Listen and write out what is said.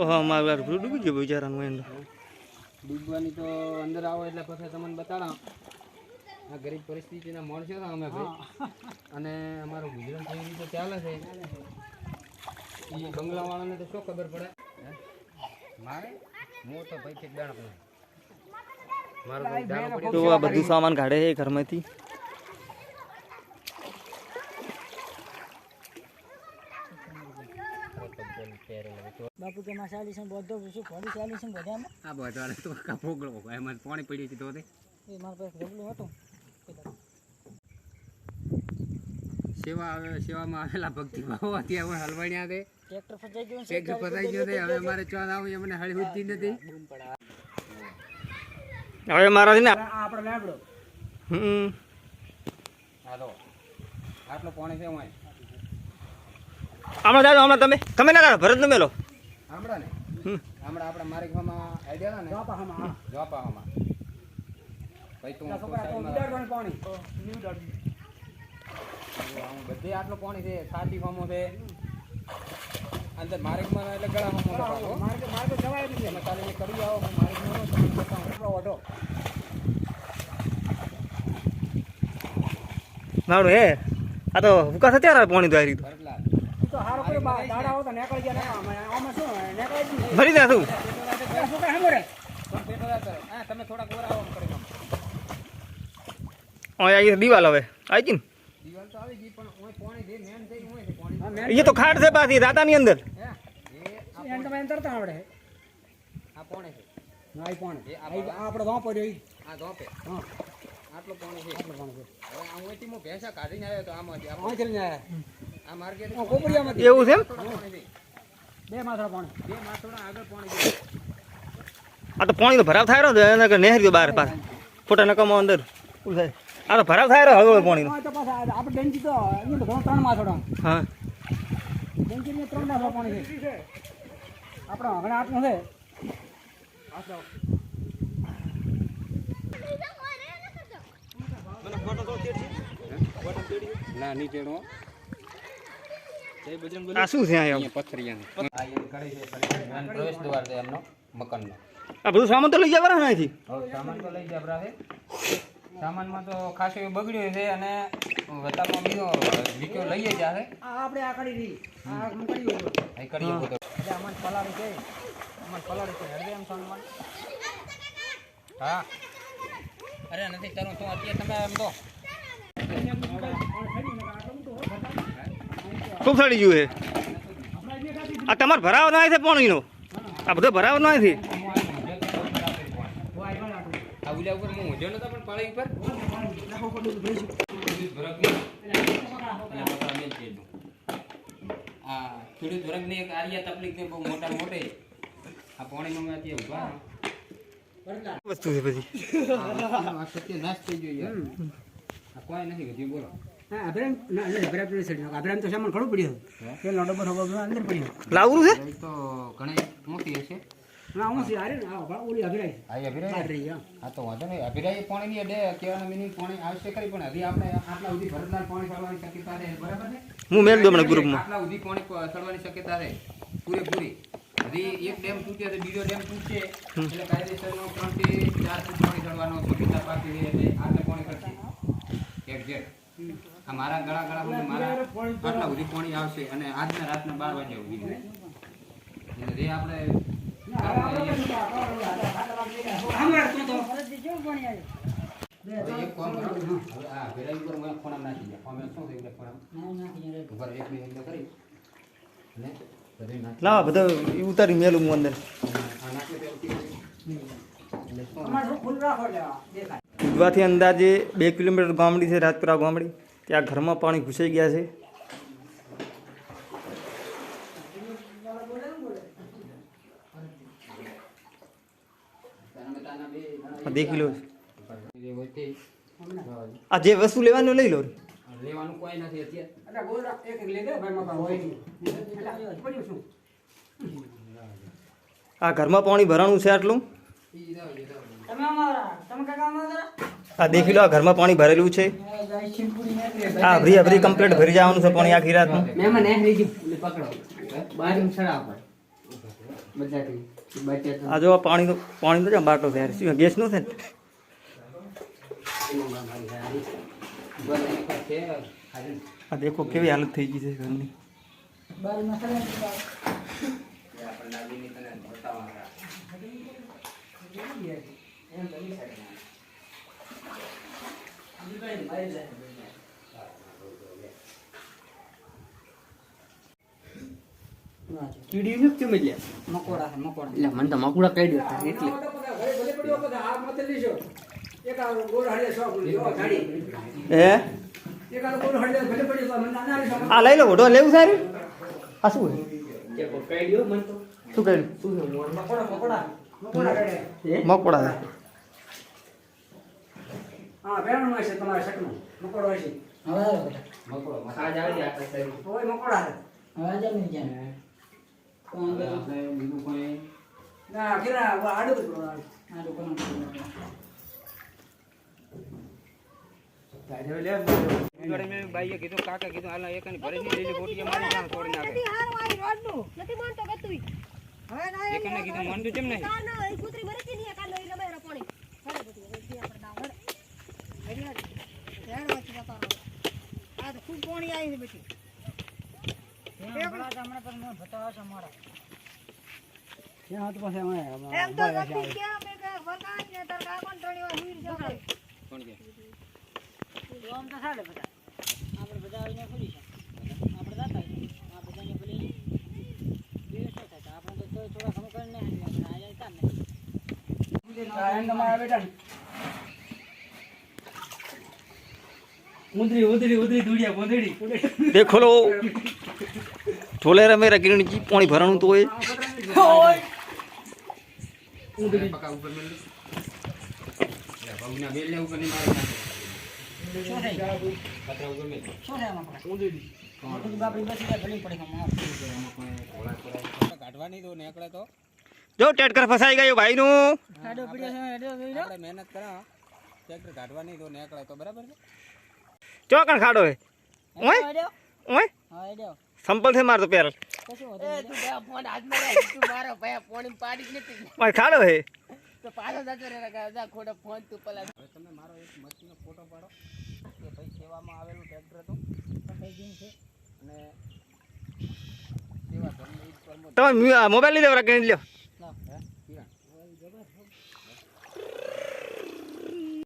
ઓહો મારું પેલું ડૂબી ગયું બિચારાનું એનું ડૂબવાની તો અંદર આવો એટલે પછી તમને બતાડા. આ ગરીબ પરિસ્થિતિના માણસો હતા અમે ભાઈ. અને અમારું ગુજરાત કેવી રીતે ચાલે છે. એ બંગલાવાળાને તો શું ખબર પડે? મારે? હું તો ભાઈ છે દાણ પડે મારો ભાઈ દાણો પડી તો આ બધું સામાન કાઢે છે ઘરમાંથી? બાપુ કે માં ચાલીસ ને બધો શું ફોડી ચાલીસ ને બધામાં? આ બધા તો ભોગળો એમાં પાણી પડ્યું છે તો તે. એ મારા પાસે ઢગલું હતું. સેવા આવે સેવામાં આવેલા ભક્તિ ભાવો અત્યારે હવે હલવાણ્યા તે ટ્રેક્ટર ફસાઈ ગયું ટ્રેક્ટર ફસાઈ ગયો તે હવે મારે ચોદ આવું મને હળી ઉઠતી નથી. હવે મારા ને આપણે લેબડો હમ. હાલો. આટલો પાણી છે હું હમણાં દાદા હમણાં તમે તમે ના દાદા ભરત તમે લો હમણાં ને? હમ. હમણાં આપણે મારી ગામમાં આઈડિયા ને? જોપાવામાં ભાઈ તું સાઈડમાં પાણી. બધે આટલું પાણી છે સાતી ફામો છે. અંદર માર્ગમાં એટલે ગળા ફામો માર્ગે માર્ગે જવાય નહીં તમે કાલે કરી આવો માર્ગમાં ઓઢો. મારું હે? આ તો ભૂકા થયા પાણી તો આ રીતું તો તો જ. ભરી આમ કરી દિવાલ હવે. આવી ગઈ દિવાલ તો આવી ગઈ પણ ઓય પાણી જે મેન થઈ હોય છે પાણી હા, મેં ને એ તો ખાટ છે પાછી અંદર તો છે. ના એ પાણી એ આ આ આ આપણે વાં પડ્યો ઈ. આ ધોપે હા. આટલું પાણી છે. આટલું પાણી છે. હવે હું ભેંસા કાઢીને આવ્યો તો આમાંથી આમાં ચડી એવું છે બે માથા પાણી. બે માથોડા આગળ પાણી આ તો પાણીનો ભરાવ થાય રહ્યો એને કે નહેર ગયો બહાર પાર ખોટા નકામો અંદર. થાય? આ તો ભરાવ થાય રહ્યો હળવો પાણીનો. આપણે ડેન્ચી તો ત્રણ માથોડા હા. ત્રણ માથા પાણી છે. આપણે હવે આટલું છે. ના નીચેનો. આ શું છે અહીંયા? અહીંયા પથરિયા આ એ કરી છે મેન પ્રવેશ દ્વાર છે એમનો મકાનનો. આ બધું સામાન તો લઈ જવાના અહીંથી? સામાન તો લઈ જબરા છે. સામાનમાં તો ખાસો એવું બગડ્યું છે અને વતામાં બીજો વીક્યો લઈએ જાશે આ આપણે આ કરી આ એટલે અમન છે. અમન પલાળી છે. હરદે એમ સોનમાન હા. અરે નથી તારું તું અત્યારે તમે એમ તો. ખૂબ સડી ગયું છે આ તમારે ભરાવો ના છે પાણીનો આ બધો ભરાવો ના છે? આ ઉલ્યા ઉપર હું ઊંઝો નતો પણ પાળી ઉપર આ ખેડૂત વર્ગની એક આર્યા તકલીફ ને બહુ મોટા મોટે આ પાણીમાં મેં અત્યારે ઊભા વસ્તુ છે પછી આ સત્યનાશ થઈ ગયો કોઈ નથી બોલો. હા અભિરામ ના ના અભિરામ તો તો ઘણું પડ્યું તેલ નો ડબ્બો ડબ્બો અંદર પડ્યો. લાવરું છે? તો ઘણી મોટી હશે. હું સી આરે ને આ ભા- ઓલી અભિરાય. અભિરાય? હા હા. તો વાંધો નહીં. અભિરાય પાણીની અડે કહેવાનો મિનિંગ પાણી આવશે ખરી પણ હજી આપણે આટલા સુધી ભરતલાલ પાણી ચડવાની શક્યતા છે બરાબર છે? હું મેલ દઉં હમણાં ગ્રુપમાં આટલા ઉધી પાણી ચડવાની શક્યતા રહે પૂરેપૂરી. હજી એક ડેમ તૂટે છે બીજો ડેમ તૂટશે એટલે કાયદેસરનો ત્રણથી ચાર ફૂટ પાણી ચડવાનો શક્યતા પાકી છે. એટલે આટલે પાણી કરશે એક્ઝેક્ટ આ મારા ગળા ગળા સુધી મારા આટલા સુધી પાણી આવશે અને આજના રાતના બાર વાગે સુધી એટલે જે આપણે એક કામ કરો. ઉપર મને નાખી દે શું ઉપર એક મિનિટ કરી. લાવા બધા ઉતારી મેલું હું અંદર. ઉદવાથી અંદાજે બે કિલોમીટર ગામડી છે રાજપુરા ગામડી. ત્યાં ઘરમાં પાણી ઘૂસાઈ ગયા છે? દેખી લો આ જે વસ્તુ લેવાની લઈ લો. લેવાનું કોઈ નથી અત્યારે. એક દે ભાઈ આ ઘરમાં પાણી ભરાણું છે આટલું? તમે અમારા તમે કાકા અમારા? આ દેખી લો આ ઘરમાં પાણી ભરેલું છે. આ ભરી ભરી કમ્પ્લીટ ભરી જવાનું છે પાણી આખી રાતનું. મહેમાન પકડો. બાજુ સડા પર તો આ જો પાણીનો પાણીનો જ બાટલો તૈયાર શું ગેસનું છે આ દેખો કેવી હાલત થઈ ગઈ છે ઘરની. એ કીડી ને કેમ એટલે મકોડા મકોડા એટલે મને તો મકોડા કહી દો એટલે. હે? આ લઈ લો ફોટો લેવું સારું? આ શું છે કહી દો મને તો. શું મકોડા? મકોડા મકોડા. હે મકોડા છે તમારા શકનું મકોડો મકોડો મસાજ આવી આપણે શરીર. ઓય મકોડા છે. આપણે બીજું કોઈ? ના કેરા આડું જ જોડે મેં બાઈએ કીધું કાકા કીધું આલા એક અને ભરી ની લીલી બોટીએ મારી જાણ તોડી નાખે. નથી માનતો. હવે ના કીધું મનતું કેમ નહીં? કાનો કૂતરી મરી ગઈ ને કાનો એ લબાયરો પાણી. હેડો બધી, હવે ત્યાં આપણે દાવ, હેડો. હેડી હેડ. હેડ વચ્ચે જતો રહો. આ તો ખૂબ પાણી આવી છે બેટી. ત્યાં તો અમે એમ તો નથી ક્યાં મેં કે વરગાડ ને તાર કાકોને ત્રણેય વાર હુઈ જશે. કોણ કે એમ તમારા બેટા ઉંદરી ઉંદરી ઉંદરી દુડિયા ઉંદરી દેખો લો. ઢોલેરા મેરા કિરણ જી પાણી ભરાણું તો હોય. પકા ઉપર મેલ. લે, ની મારી તો જો ટેટકર ફસાઈ ગયો ભાઈનું. આપણે મહેનત કરા ટ્રેક્ટર કાઢવા નહીં દો નેકળે તો બરાબર છે. ચોકણ ખાડો હે. ઓય. ઓય. સંપલ છે મારતો પેર ખાડો હે. હવે તમે મોબાઈલ લીધો કિરણ લ્યો?